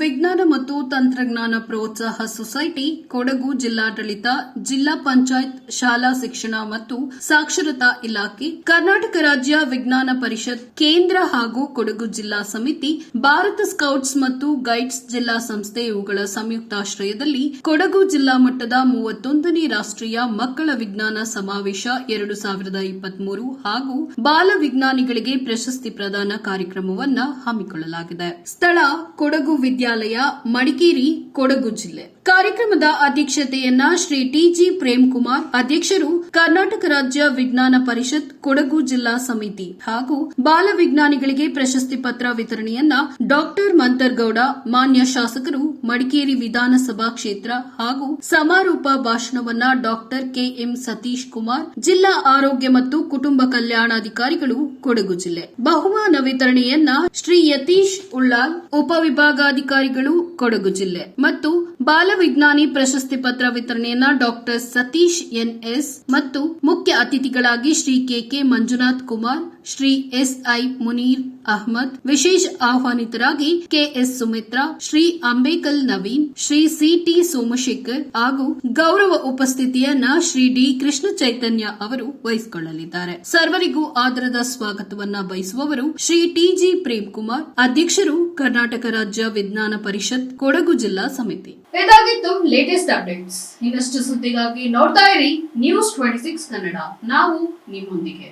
ವಿಜ್ಞಾನ ಮತ್ತು ತಂತ್ರಜ್ಞಾನ ಪ್ರೋತ್ಸಾಹ ಸೊಸೈಟಿ, ಕೊಡಗು ಜಿಲ್ಲಾಡಳಿತ, ಜಿಲ್ಲಾ ಪಂಚಾಯತ್, ಶಾಲಾ ಶಿಕ್ಷಣ ಮತ್ತು ಸಾಕ್ಷರತಾ ಇಲಾಖೆ, ಕರ್ನಾಟಕ ರಾಜ್ಯ ವಿಜ್ಞಾನ ಪರಿಷತ್, ಕೇಂದ್ರ ಹಾಗೂ ಕೊಡಗು ಜಿಲ್ಲಾ ಸಮಿತಿ, ಭಾರತ ಸ್ಕೌಟ್ಸ್ ಮತ್ತು ಗೈಡ್ಸ್ ಜಿಲ್ಲಾ ಸಂಸ್ಥೆ ಇವುಗಳ ಸಂಯುಕ್ತಾಶ್ರಯದಲ್ಲಿ ಕೊಡಗು ಜಿಲ್ಲಾ ಮಟ್ಟದ ಮೂವತ್ತೊಂದನೇ ರಾಷ್ಟ್ರೀಯ ಮಕ್ಕಳ ವಿಜ್ಞಾನ ಸಮಾವೇಶ ಎರಡು ಸಾವಿರದ ಇಪ್ಪತ್ಮೂರು ಹಾಗೂ ಬಾಲ ವಿಜ್ಞಾನಿಗಳಿಗೆ ಪ್ರಶಸ್ತಿ ಪ್ರದಾನ ಕಾರ್ಯಕ್ರಮವನ್ನು ಹಮ್ಮಿಕೊಳ್ಳಲಾಗಿದೆ. ಸ್ಥಳ ಕೊಡಗು ವಿದ್ಯಾಲಯ ಮಡಿಕೇರಿ ಕೊಡಗು ಜಿಲ್ಲೆ. ಕಾರ್ಯಕ್ರಮದ ಅಧ್ಯಕ್ಷತೆಯನ್ನ ಶ್ರೀ ಟಿಜಿ ಪ್ರೇಮ್ ಕುಮಾರ್ ಅಧ್ಯಕ್ಷರು ಕರ್ನಾಟಕ ರಾಜ್ಯ ವಿಜ್ಞಾನ ಪರಿಷತ್, ಕೊಡಗು ಜಿಲ್ಲಾ ಸಮಿತಿ ಹಾಗೂ ಬಾಲ ವಿಜ್ಞಾನಿಗಳಿಗೆ ಪ್ರಶಸ್ತಿ ಪತ್ರ ವಿತರಣೆಯನ್ನ ಡಾಕ್ಟರ್ ಮಂತರ್ಗೌಡ, ಮಾನ್ಯ ಶಾಸಕರು ಮಡಿಕೇರಿ ವಿಧಾನಸಭಾ ಕ್ಷೇತ್ರ ಹಾಗೂ ಸಮಾರೋಪ ಭಾಷಣವನ್ನ ಡಾಕ್ಟರ್ ಕೆಎಂ ಸತೀಶ್ ಕುಮಾರ್, ಜಿಲ್ಲಾ ಆರೋಗ್ಯ ಮತ್ತು ಕುಟುಂಬ ಕಲ್ಯಾಣಾಧಿಕಾರಿಗಳು ಕೊಡಗು ಜಿಲ್ಲೆ. ಬಹುಮಾನ ವಿತರಣೆಯನ್ನ ಶ್ರೀ ಯತೀಶ್ ಉಳ್ಳಾಲ್ ಉಪವಿಭಾಗಾಧಿಕಾರಿಗಳು ಕೊಡಗು ಜಿಲ್ಲೆ ಮತ್ತು ಬಾಲ ವಿಜ್ಞಾನಿ ಪ್ರಶಸ್ತಿ ಪತ್ರ ವಿತರಣೆಯನ್ನ ಡಾಕ್ಟರ್ ಸತೀಶ್ ಎನ್ಎಸ್ ಮತ್ತು ಮುಖ್ಯ ಅತಿಥಿಗಳಾಗಿ Shri K K Manjunath Kumar Shri S I Muneer Ahmed, ವಿಶೇಷ ಆಹ್ವಾನಿತರಾಗಿ ಕೆಎಸ್ ಸುಮಿತ್ರಾ, ಶ್ರೀ ಅಂಬೇಕಲ್ ನವೀನ್, ಶ್ರೀ ಸಿಟಿ ಸೋಮಶೇಖರ್ ಹಾಗೂ ಗೌರವ ಉಪಸ್ಥಿತಿಯನ್ನ ಶ್ರೀ ಡಿ ಕೃಷ್ಣ ಚೈತನ್ಯ ಅವರು ವಹಿಸಿಕೊಳ್ಳಲಿದ್ದಾರೆ. ಸರ್ವರಿಗೂ ಆದರದ ಸ್ವಾಗತವನ್ನ ಬಯಸುವವರು ಶ್ರೀ ಟಿಜಿ ಪ್ರೇಮ್ ಕುಮಾರ್, ಅಧ್ಯಕ್ಷರು ಕರ್ನಾಟಕ ರಾಜ್ಯ ವಿಜ್ಞಾನ ಪರಿಷತ್, ಕೊಡಗು ಜಿಲ್ಲಾ ಸಮಿತಿ. ಇದಾಗಿತ್ತು ಲೇಟೆಸ್ಟ್ ಅಪ್ಡೇಟ್ಸ್ ಇನ್ನಷ್ಟು ಸುದ್ದಿಗಾಗಿ ನೋಡ್ತಾ ಇರಿ ನ್ಯೂಸ್ ಟ್ವೆಂಟಿ ಸಿಕ್ಸ್ ಕನ್ನಡ. ನಾವು ನಿಮ್ಮೊಂದಿಗೆ.